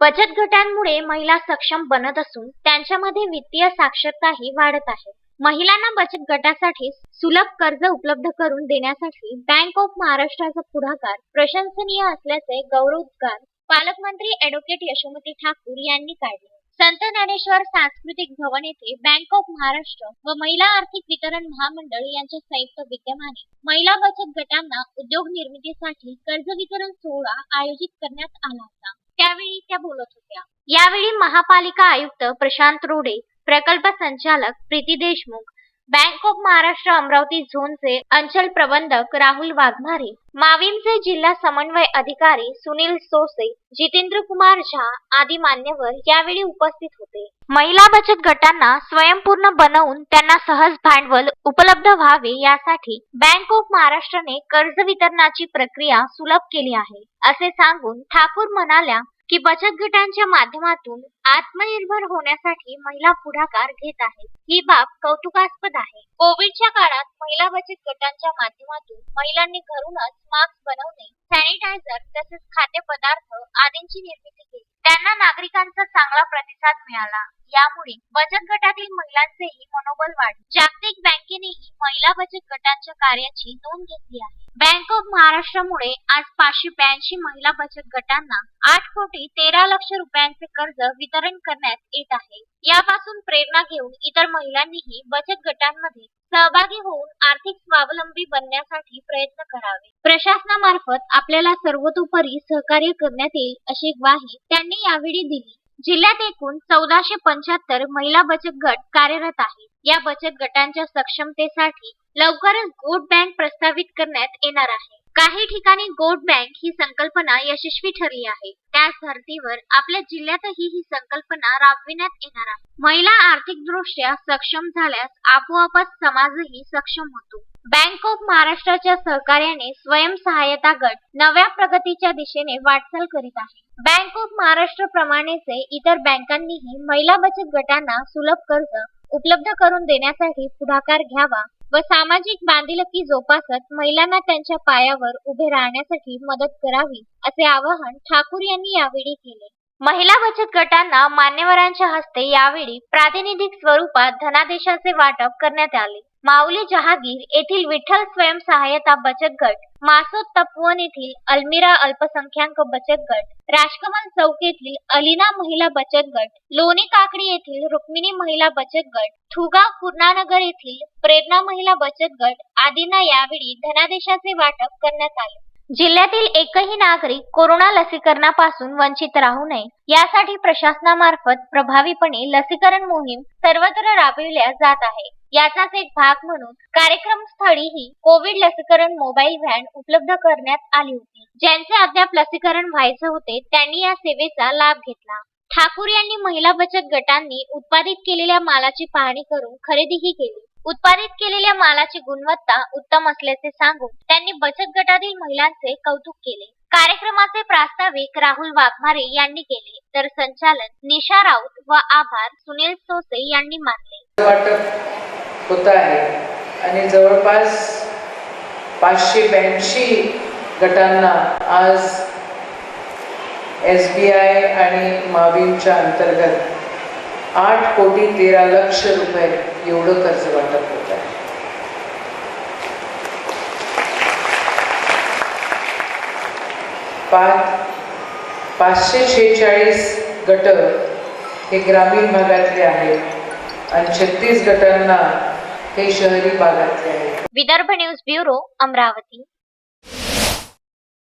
बचत गटांमुळे महिला सक्षम बनत असून त्यांच्यामध्ये वित्तीय साक्षरताही वाढत आहे. महिलांना बचत गटासाठी सुलभ कर्ज उपलब्ध करून देण्यासाठी बँक ऑफ महाराष्ट्राचा पुढाकार प्रशंसनीय असल्याचे गौरवोद्गार पालकमंत्री ऍडव्होकेट यशोमती ठाकूर यांनी काढले. संत ज्ञानेश्वर सांस्कृतिक भवन येथे बँक ऑफ महाराष्ट्र व महिला आर्थिक वितरण महामंडळ यांच्या संयुक्त विद्यमाने महिला बचत गटांना उद्योग निर्मितीसाठी कर्ज वितरण सोहळा आयोजित करण्यात आला होता. त्यावेळी त्या बोलत होत्या. यावेळी महापालिका आयुक्त प्रशांत रोडे प्रकल्प संचालक प्रीती देशमुख बँक ऑफ महाराष्ट्र अमरावती झोनचे अंचल प्रबंधक राहुल वाघमारे माविमचे जिल्हा समन्वय अधिकारी सुनील सोसे जितेंद्र कुमार झा आदी मान्यवर यावेळी उपस्थित होते. महिला बचत गटांना स्वयंपूर्ण बनवून त्यांना सहज भांडवल उपलब्ध व्हावे यासाठी बँक ऑफ महाराष्ट्रने कर्ज वितरणाची प्रक्रिया सुलभ केली आहे असे सांगून ठाकूर म्हणाल्या की बचत गटांच्या माध्यमातून आत्मनिर्भर होण्यासाठी महिला पुढाकार घेत आहेत. ही बाब कौतुकास्पद आहे. कोविडच्या काळात महिला बचत गटांच्या माध्यमातून महिलांनी घरूनच मास्क बनवणे सॅनिटायझर तसेच खाद्यपदार्थ आदींची निर्मिती त्यांना नागरिकांचा चांगला प्रतिसाद मिळाला. यामुळे बचत गटातील महिलांचेही मनोबल वाढले. जागतिक बँकेनेही महिला बचत गटांच्या कार्याची नोंद घेतली आहे. बँक ऑफ महाराष्ट्रामुळे आज पाचशे ब्याऐंशी महिला बचत गटांना आठ कोटी तेरा लक्ष रुपयांचे कर्ज वितरण करण्यात येत आहे. यापासून प्रेरणा घेऊन इतर महिलांनीही बचत गटांमध्ये सहभागी होऊन आर्थिक स्वावलंबी बनण्यासाठी प्रयत्न करावे. प्रशासनामार्फत आपल्याला सर्वतोपरी सहकार्य करण्यात येईल अशी ग्वाही त्यांनी यावेळी दिली. जिल्ह्यात एकूण चौदाशे पंच्याहत्तर महिला बचत गट कार्यरत आहेत. या बचत गटांच्या सक्षमतेसाठी लवकरच गोट बँक प्रस्तावित करण्यात येणार आहे. काही ठिकाणी गोट बँक ही संकल्पना यशस्वी ठरली आहे. त्याच धर्तीवर आपल्या जिल्ह्यातही ही संकल्पना राबविण्यात येणार आहे. महिला आर्थिकदृष्ट्या सक्षम झाल्यास आपोआपच समाजही सक्षम होतो. बँक ऑफ महाराष्ट्राच्या सहकार्याने स्वयंसहाय्यता गट नव्या प्रगतीच्या दिशेने वाटचाल करीत आहे. बँक ऑफ महाराष्ट्र प्रमाणेचे इतर बँकांनीही महिला बचत गटांना सुलभ कर्ज उपलब्ध करून देण्यासाठी पुढाकार घ्यावा व सामाजिक बांधिलकी जोपासत महिलांना त्यांच्या पायावर उभे राहण्यासाठी मदत करावी असे आवाहन ठाकूर यांनी यावेळी केले. महिला बचत गटांना मान्यवरांच्या हस्ते यावेळी प्रातिनिधिक स्वरूपात धनादेशाचे वाटप करण्यात आले. माऊली जहागीर येथील विठ्ठल स्वयंसहाय्यता बचत गट मासोद तपवन येथील अल्मिरा अल्पसंख्याक बचत गट राजकमल चौक येथील अलिना महिला बचत गट लोणी काकडी येथील रुक्मिणी महिला बचत गट थुगाव पूर्णानगर येथील प्रेरणा महिला बचत गट आदींना यावेळी धनादेशाचे वाटप करण्यात आले. जिल्ह्यातील एकही नागरिक कोरोना लसीकरणापासून वंचित राहू नये यासाठी प्रशासनामार्फत प्रभावीपणे लसीकरण मोहीम सर्वत्र राबविल्या जात आहे. याचाच एक भाग म्हणून कार्यक्रम स्थळीही कोविड लसीकरण मोबाईल व्हॅन उपलब्ध करण्यात आली होती. ज्यांचे अद्याप लसीकरण व्हायचे होते त्यांनी या सेवेचा लाभ घेतला. ठाकूर यांनी महिला बचत गटांनी उत्पादित केलेल्या मालाची पाहणी करून खरेदीही केली. उत्पादित केलेल्या मालाची गुणवत्ता उत्तम असल्याचे सांगून त्यांनी बचत गटातील महिलांचे कौतुक केले. कार्यक्रमाचे प्रास्ताविक राहुल वाघमारे यांनी केले तर संचालन निशा राऊत व आभार सुनील सोसे यांनी मानले. होत आहे. आणि जवळपास पाचशे ब्याऐंशी गटांना आज एस बी आय आणि माविमच्या अंतर्गत आठ कोटी तेरा लक्ष रुपये एवढं कर्ज वाटप होत आहे. पाच पाचशे शेहेचाळीस गट हे ग्रामीण भागातले आहेत आणि छत्तीस गटांना हे शहरी भागातले आहेत. Vidarbha news bureau Amravati.